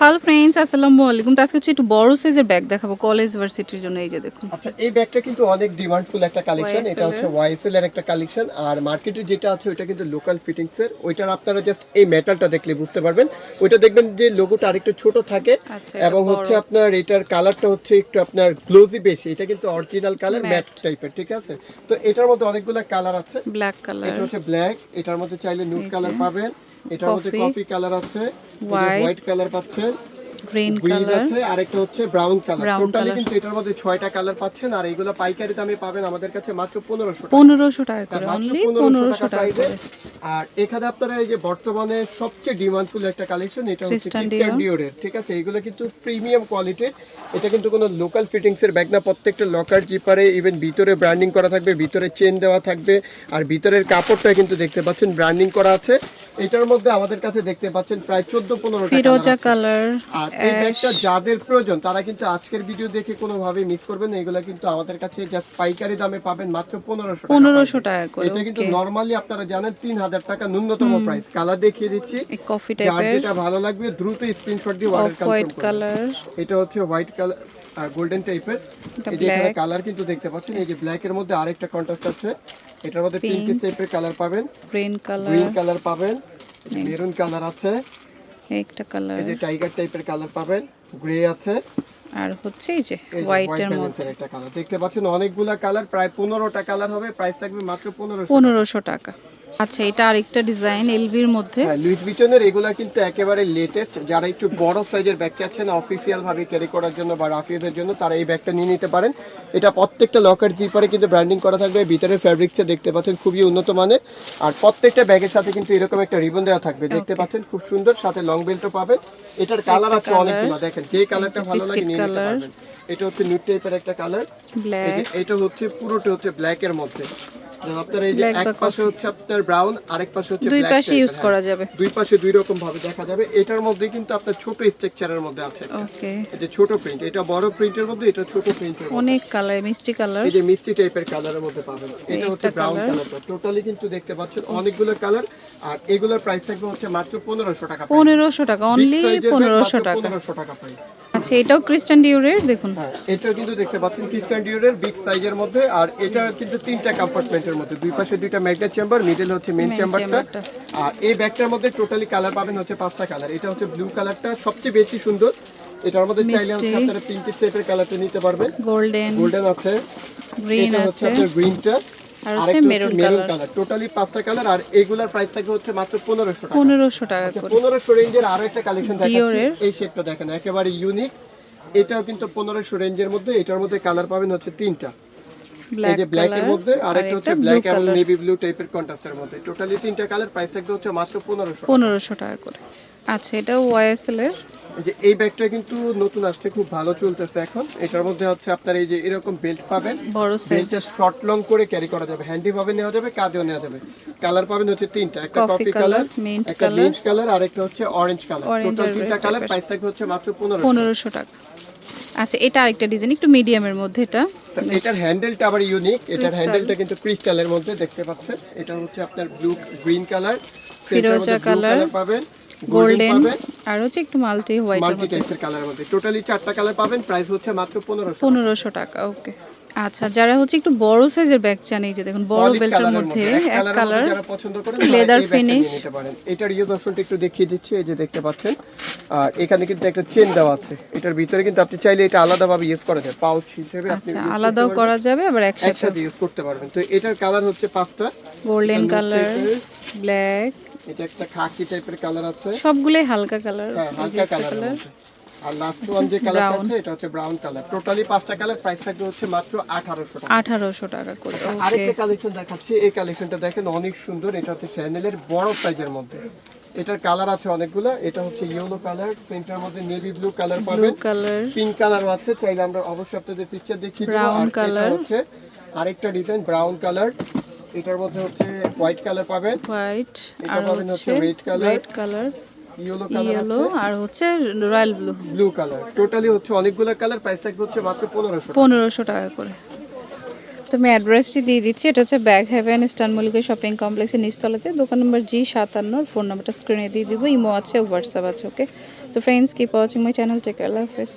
Hello friends আসসালামু আলাইকুম। তো আজকে হচ্ছে একটু বড় সাইজের ব্যাগ দেখাবো কলেজ ভার্সিটির জন্য। এই যে দেখুন। আচ্ছা এই ব্যাগটা কিন্তু অনেক ডিমান্ডফুল একটা কালেকশন এটা হচ্ছে ওয়াইএসএল এর একটা কালেকশন আর মার্কেটে যেটা আছে ওইটা কিন্তু লোকাল ফিটিংস এর ওইটার আপনারা জাস্ট এই মেটালটা দেখলে বুঝতে পারবেন। ওইটা দেখবেন যে লোগোটা আরেকটু ছোট থাকে। আচ্ছা এবং হচ্ছে আপনার এটার কালারটা হচ্ছে একটু আপনার গ্লোজি বেশি এটা কিন্তু অরিজিনাল কালার ম্যাট। টাইপের ঠিক আছে? তো এটার মধ্যে অনেকগুলো কালার আছে। ব্ল্যাক কালার এটা হচ্ছে ব্ল্যাক এটার মধ্যে চাইলে নুড কালার পাবেন। এটার মধ্যে কফি কালার আছে হোয়াইট কালার পাচ্ছেন গ্রিন কালার আছে আর একটা হচ্ছে ব্রাউন কালার টোটালি কিন্তু এটার মধ্যে ছয়টা কালার পাচ্ছেন আর এইগুলো পাইকারি দামে পাবেন আমাদের কাছে মাত্র পনেরোশো পনেরোশো টাকা করে অনলি 1500 পনেরোশো টাকা টাকা আর এখানে আপনারা এই যে বর্তমানে সবচেয়ে ডিমান্ডফুল একটা কালেকশন এটা হচ্ছে Dior। ডিওরের ঠিক আছে? এগুলো কিন্তু প্রিমিয়াম কোয়ালিটির এটা কিন্তু কোনো লোকাল ফিটিংস এর ব্যাগ না প্রত্যেকটা লকার জিপারে ইভেন ভিতরে ব্র্যান্ডিং করা থাকবে ভিতরে চেন দেওয়া থাকবে আর ভিতরের কাপড়টা কিন্তু দেখতে পাচ্ছেন ব্র্যান্ডিং করা আছে। এটার মধ্যে আমাদের কাছে দেখতে পাচ্ছেন প্রায় চোদ্দ পনেরো ফিরোজা কালার আর এই ব্যাগটা যাদের প্রয়োজন তারা কিন্তু আজকের ভিডিও দেখে কোনোভাবে মিস করবেন না। এগুলো কিন্তু আমাদের কাছে জাস্ট পাইকারি দামে পাবেন মাত্র পনেরোশো পনেরোশো টাকা করে এটা কিন্তু নরমালি আপনারা জানেন তিন হাজার টাকা ন্যূনতম প্রাইস কালার দেখিয়ে দিচ্ছি। এই কফি যার টাইপের যেটা ভালো লাগবে দ্রুত স্ক্রিনশট দিয়ে অর্ডার হোয়াইট কালার এটা হচ্ছে হোয়াইট কালার গোল্ডেন টাইপের এই যে কালার কিন্তু দেখতে পাচ্ছেন। এই যে ব্ল্যাক এর মধ্যে আরেকটা কন্ট্রাস্ট আছে। এটার মধ্যে পিঙ্ক টাইপের কালার পাবেন। গ্রিন কালার গ্রিন কালার পাবেন। মেরুন কালার আছে। একটা কালার এই যে টাইগার টাইপের কালার পাবেন। গ্রে আছে। আর হচ্ছে এই যে মধ্যে। একটা কালার দেখতে পাচ্ছেন অনেকগুলা কালার প্রায় পনেরোটা কালার হবে প্রাইস থাকবে মাত্র পনেরোশো পনেরোশো টাকা। আচ্ছা এটা আরেকটা ডিজাইন এলবির মধ্যে। হ্যাঁ লুইস ভিটনের এগুলা কিন্তু একেবারে লেটেস্ট যারা একটু বড় সাইজের ব্যাগ চাচ্ছেন অফিসিয়াল ভাবে ক্যারি করার জন্য বা রাফিয়াদের জন্য তারা এই ব্যাগটা নিয়ে নিতে পারেন। এটা প্রত্যেকটা লকার জিপারে কিন্তু ব্র্যান্ডিং করা থাকবে। ভিতরে ফ্যাব্রিক্সটা দেখতে পাচ্ছেন খুবই উন্নত মানের। আর প্রত্যেকটা ব্যাগের সাথে কিন্তু এরকম একটা রিবন দেওয়া থাকবে। দেখতে পাচ্ছেন খুব সুন্দর সাথে লং বেল্টও পাবেন। এটার কালার আছে অনেকগুলো। দেখেন যে কালারটা ভালো লাগে পারবেন। এটা হচ্ছে নিউড টাইপের একটা কালার ব্ল্যাক এটা হচ্ছে পুরোটা হচ্ছে ব্ল্যাক এর মধ্যে। আপনার এই যে এক পাশে হচ্ছে আপনার ব্রাউন আরেক পাশে হচ্ছে দুই পাশে ইউজ হ্যাঁ। করা যাবে। দুই পাশে দুই রকম ভাবে দেখা যাবে। এটার মধ্যে কিন্তু আপনার ছোট স্ট্রাকচারের মধ্যে আছে ওকে এই যে ছোট প্রিন্ট এটা বড় প্রিন্টের মধ্যে এটা ছোট প্রিন্টের অনেক কালার মিষ্টি কালার এই যে মিষ্টি টাইপের কালারের মধ্যে পাবেন। এটা হচ্ছে ব্রাউন। কালারটা টোটালি কিন্তু দেখতে পাচ্ছেন অনেকগুলো কালার আর এগুলোর প্রাইস থাকবে হচ্ছে মাত্র পনেরোশো টাকা পনেরোশো টাকা অনলি পনেরোশো টাকা। পনেরোশো টাকা প্রাইস আচ্ছা এটাও ক্রিস্টান ডিউরের দেখুন। হ্যাঁ এটা কিন্তু দেখতে পাচ্ছেন ক্রিস্টান ডিওরের বিগ সাইজের মধ্যে। আর এটা কিন্তু তিনটা কম্পার্টমেন্টের মধ্যে। দুই পাশে দুইটা ম্যাগনেট চেম্বার মিডল হচ্ছে মেন চেম্বারটা আর এই ব্যাগটার মধ্যে টোটালি কালার পাবেন হচ্ছে পাঁচটা কালার এটা হচ্ছে ব্লু কালারটা সবচেয়ে বেশি সুন্দর। এটার মধ্যে চাইলে। আপনারা পিঙ্ক টাইপের কালারটা নিতে পারবেন। গোল্ডেন গোল্ডেন আছে। গ্রিন আছে। গ্রিনটা আর আর হচ্ছে মেরুন কালার। কালার টোটালি পাঁচটা কালার আর এগুলার প্রাইস থাকবে হচ্ছে মাত্র পনেরোশো টাকা। পনেরোশো টাকা করে। পনেরোশো রেঞ্জের আরও একটা কালেকশন দেখাচ্ছি। এই শেপটা দেখেন একেবারে ইউনিক এটাও কিন্তু রেঞ্জের মধ্যে এটার মধ্যে কালার পাবেন হচ্ছে তিনটা। এই ব্ল্যাক যে ব্ল্যাক এর মধ্যে আর একটা হচ্ছে ব্ল্যাক এবং কালার নেভি ব্লু টাইপের কন্ট্রাস্টের মধ্যে। টোটালি তিনটা কালার প্রাইস থাকবে হচ্ছে মাত্র টাকা। করে। আচ্ছা এটা ওয়াইএসএল এর এই যে এই ব্যাগটা কিন্তু নতুন আসছে খুব ভালো চলতেছে এখন। এটার মধ্যে হচ্ছে আপনার এই যে এরকম বেল্ট পাবেন। বড় সাইজের শর্ট লং করে ক্যারি করা যাবে। হ্যান্ডি ভাবে নেওয়া যাবে কাজেও নেওয়া যাবে। কালার পাবেন হচ্ছে তিনটা একটা কফি কালার একটা মিন্ট কালার আর একটা হচ্ছে অরেঞ্জ কালার টোটাল তিনটা কালার প্রাইস থাকবে হচ্ছে মাত্র পনেরো পনেরোশো টাকা। আচ্ছা এটা আরেকটা ডিজাইন একটু মিডিয়ামের মধ্যে এটা। এটার হ্যান্ডেলটা আবার ইউনিক এটার হ্যান্ডেলটা কিন্তু ক্রিস্টালের মধ্যে দেখতে পাচ্ছেন। এটা হচ্ছে আপনার ব্লু গ্রিন কালার ফিরোজা colour, পাবেন। গোল্ডেন আর হচ্ছে একটু মাল্টি হোয়াইট মাল্টি টাইপের কালারের মধ্যে। টোটালি চারটা কালার পাবেন প্রাইস হচ্ছে মাত্র 1500 1500 টাকা ওকে আচ্ছা যারা হচ্ছে একটু বড় সাইজের ব্যাগ চান এই যে দেখুন বড় বেল্টের মধ্যে এক কালার যারা পছন্দ করেন leather ফিনিশ নিতে পারেন। এটার ইয়ে দর্শনটা একটু দেখিয়ে দিচ্ছি এই যে দেখতে পাচ্ছেন। আর এখানে কিন্তু একটা চেন দেওয়া আছে। এটার ভিতরে কিন্তু আপনি চাইলে এটা আলাদাভাবে ইউজ করা যায়। পাউচ হিসেবে আপনি আচ্ছা আলাদাও করা যাবে আবার একসাথে একসাথে ইউজ করতে পারবেন। তো এটার কালার হচ্ছে পাঁচটা। গোল্ডেন কালার ব্ল্যাক এটা একটা খাকি টাইপের কালার আছে। সবগুলোই হালকা কালার হ্যাঁ হালকা কালার আর লাস্ট ওয়ান যে কালার আছে এটা হচ্ছে ব্রাউন কালার টোটালি পাঁচটা কালার প্রাইস থাকবে হচ্ছে মাত্র আঠারোশো টাকা। আঠারোশো টাকা করে আরেকটা কালেকশন দেখাচ্ছি। এই কালেকশনটা দেখেন অনেক সুন্দর। এটা হচ্ছে বড় সাইজের মধ্যে। এটার কালার আছে অনেকগুলো। এটা হচ্ছে ইয়েলো কালার সেন্টার মধ্যে নেভি ব্লু কালার পাবেন। কালার পিঙ্ক কালারও আছে চাইলে আমরা অবশ্যই আপনাদের পিকচার দেখিয়ে দেবো। Brown আর এটা হচ্ছে আরেকটা ডিজাইন ব্রাউন কালার এটার মধ্যে হচ্ছে হোয়াইট কালার পাবেন। হোয়াইট আর হচ্ছে red colour yellow colour yellow আর হচ্ছে royal blue. Blue colour. Totally হচ্ছে অনেকগুলো কালার প্রাইস থাকবে হচ্ছে মাত্র পনেরোশো পনেরোশো টাকা করে। তো আমি অ্যাড্রেসটি দিয়ে দিচ্ছি এটা হচ্ছে ব্যাগ হ্যাভেন স্টান মল্লিকা শপিং কমপ্লেক্সের নিচতলাতে। দোকান নম্বর জি সাতান্ন ফোন নাম্বারটা স্ক্রিনে দিয়ে দিব। ইমো আছে হোয়াটসঅ্যাপ আছে ওকে তো friends keep watching my channel take আল্লাহ হাফেজ